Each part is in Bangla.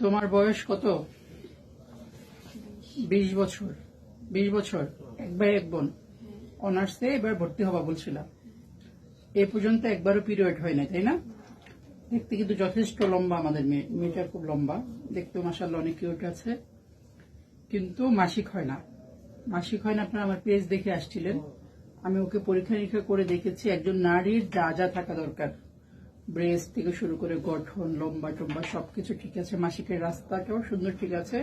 তোমার বয়স কত? বিশ বছর। বিশ বছর। এক ভাই এক বোন। অনার্সে এবার ভর্তি হবা বলছিলাম। এ পর্যন্ত একবারও পিরিয়ড হয় না তাই না? দেখতে কিন্তু যথেষ্ট লম্বা আমাদের মেয়ে। মেয়েটা খুব লম্বা। দেখতে মাসাল্লাহ অনেক কিউট আছে। কিন্তু মাসিক হয় না। মাসিক হয় না আপনারা আমার পেজ দেখে আসছিলেন। আমি ওকে পরীক্ষা নিরীক্ষা করে দেখেছি। একজন নারীর যা যা থাকা দরকার। ব্রেস্ট থেকে শুরু করে গঠন, লম্বা টম্বা সবকিছু ঠিক আছে। মাসিকের রাস্তাটাও সুন্দর ঠিক আছে,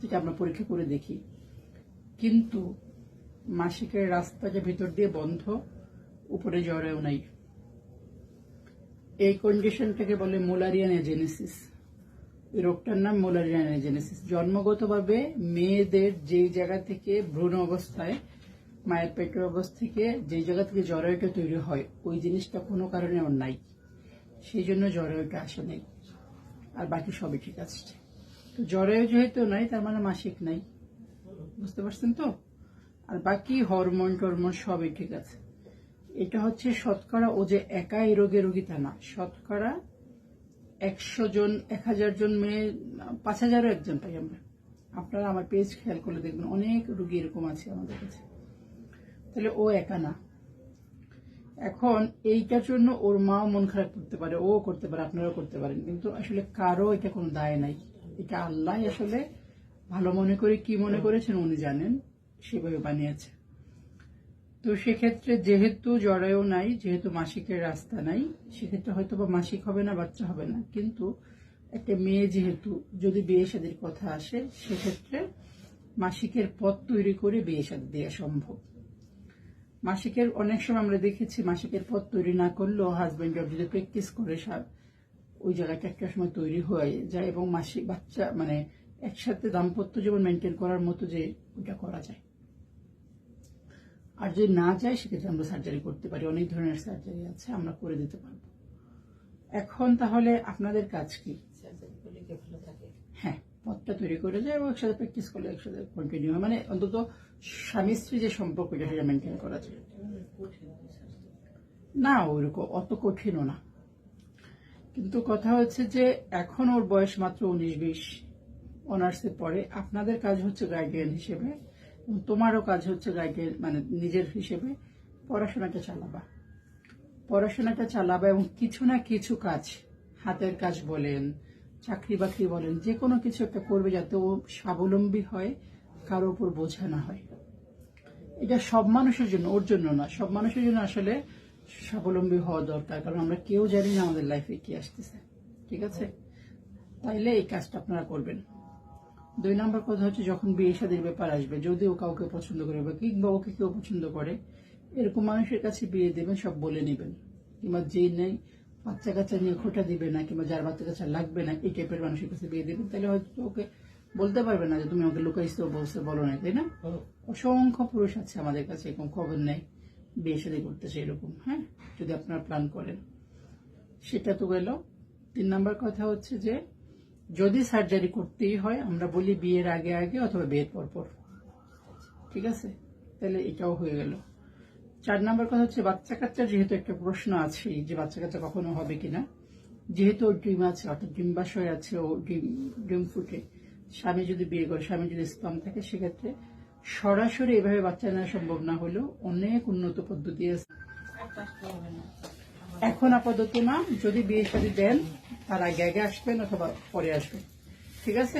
যেটা আমরা পরীক্ষা করে দেখি। কিন্তু মাসিকের রাস্তা যে ভিতর দিয়ে বন্ধ, উপরে জ্বরেও নাই। এই কন্ডিশনটাকে বলে মোলারিয়ান এজেনেসিস এই রোগটার নাম মোলারিয়ান এজেনেসিস জন্মগতভাবে মেয়েদের যেই জায়গা থেকে ভ্রূণ অবস্থায়, মায়ের পেটের অবস্থা থেকে যেই জায়গা থেকে জরায়ুটা তৈরি হয়, ওই জিনিসটা কোনো কারণে ওর নাই। সেই জন্য জরায়ুটা আসে নাই। আর বাকি সবই ঠিক আছে। তো জরায়ু যেহেতু নাই, তার মানে মাসিক নাই। বুঝতে পারছেন তো? আর বাকি হরমোন টরমোন সবই ঠিক আছে। এটা হচ্ছে শতকরা, ও যে একা এই রোগে রোগী তা না। শতকরা একশো জন, এক হাজার জন মেয়ে, পাঁচ হাজারও একজন পাই আমরা। আপনারা আমার পেজ খেয়াল করলে দেখবেন, অনেক রুগী এরকম আছে আমাদের কাছে। তাহলে ও একা না। এখন এইটার জন্য ওর মাও মন খারাপ করতে পারে, ও করতে পারে, আপনারাও করতে পারেন। কিন্তু আসলে কারও এটা কোনো দায় নাই। এটা আল্লাহ আসলে ভালো মনে করে কি মনে করেছেন উনি জানেন, সেভাবে বানিয়েছে। তো সেক্ষেত্রে যেহেতু জরায়ু নাই, যেহেতু মাসিকের রাস্তা নাই, সেক্ষেত্রে হয়তো বা মাসিক হবে না, বাচ্চা হবে না। কিন্তু একটা মেয়ে যেহেতু, যদি বিয়ে শাদির কথা আসে, সেক্ষেত্রে মাসিকের পথ তৈরি করে বিয়ে শাদী দেওয়া সম্ভব। মাসিকের অনেক সময় আমরা দেখেছি মাসিকের পথ তৈরি না করলেও হাজবেন্ড যদি প্র্যাকটিস করে ওই জায়গাটা একটা সময় তৈরি হয়ে যায় এবং মাসিক বাচ্চা মানে একসাথে দাম্পত্য জীবন মেনটেন করার মতো যে ওটা করা যায়। আর যদি না যায় সেক্ষেত্রে আমরা সার্জারি করতে পারি। অনেক ধরনের সার্জারি আছে আমরা করে দিতে পারব। এখন তাহলে আপনাদের কাজ কি? সার্জারি করলে ভালো থাকে? হ্যাঁ। পথটা তৈরি করে যায় এবং একসাথে প্র্যাকটিস করলে একসাথে কন্টিনিউ হয়। মানে অন্তত স্বামী স্ত্রী যে সম্পর্ক সেটা মেনটেন করা যায়। না ওইরকম অত কঠিনও না। কিন্তু কথা হচ্ছে যে, এখন ওর বয়স মাত্র উনিশ বিশ। অনার্সের পরে আপনাদের কাজ হচ্ছে গাইডিয়ান হিসেবে তোমারও কাজ হচ্ছে গাইডিয়ান মানে নিজের হিসেবে পড়াশোনাটা চালাবা। পড়াশোনাটা চালাবা এবং কিছু না কিছু কাজ, হাতের কাজ বলেন চাকরি বাকরি বলেন, যে কোনো কিছু একটা করবে যাতে ও স্বাবলম্বী হয় কারোর উপর বোঝা না হয়। এটা সব মানুষের জন্য, ওর জন্য না। সব মানুষের জন্য আসলে স্বাবলম্বী হওয়া দরকার, কারণ আমরা কেউ জানি না আমাদের লাইফে কি আসতেছে। ঠিক আছে? তাইলে এই কাজটা আপনারা করবেন। দুই নম্বর কথা হচ্ছে, যখন বিয়ে শাদীর ব্যাপার আসবে যদি ও কাউকে পছন্দ করে বা কিংবা ওকে কেউ পছন্দ করে, এরকম মানুষের কাছে বিয়ে দেবেন, সব বলে নেবেন। কিংবা যে নেই বাচ্চা কাচ্চা নিয়ে খোটা দিবে না কিংবা যার বাচ্চা কাচ্চা লাগবে না এই টাইপের মানুষের কাছে বিয়ে দেবেন তাহলে হয়তো ওকে বলতে পারবে না যে তুমি আমাকে লুকাইছো বলছে বলো না তাই না? অসংখ্য পুরুষ আছে আমাদের কাছে এরকম খবর নেই বিয়ে শাদী করতেছে এরকম হ্যাঁ? যদি আপনারা প্ল্যান করেন। সেটা তো গেল। তিন নাম্বার কথা হচ্ছে যে যদি সার্জারি করতেই হয় আমরা বলি বিয়ের আগে আগে অথবা বিয়ের পর পর। ঠিক আছে? তাহলে এটাও হয়ে গেল। চার নম্বর কথা হচ্ছে, বাচ্চা কাচ্চা যেহেতু একটা প্রশ্ন আছে যে বাচ্চা কাচ্চা কখনো হবে কিনা, যেহেতু ড্রিম আছে, অর্থাৎ ডিম্বাশয় আছে ও ডিম ডিম ফুটে, স্বামী যদি বিয়ে করে, স্বামী যদি স্পাম থাকে, সেক্ষেত্রে সরাসরি এভাবে বাচ্চা নেওয়া সম্ভব না হলেও অনেক উন্নত পদ্ধতি আছে। এখন আপাতত না যদি বিয়ে শাদী দেন, তার আগে আগে আসবেন অথবা পরে আসবেন। ঠিক আছে?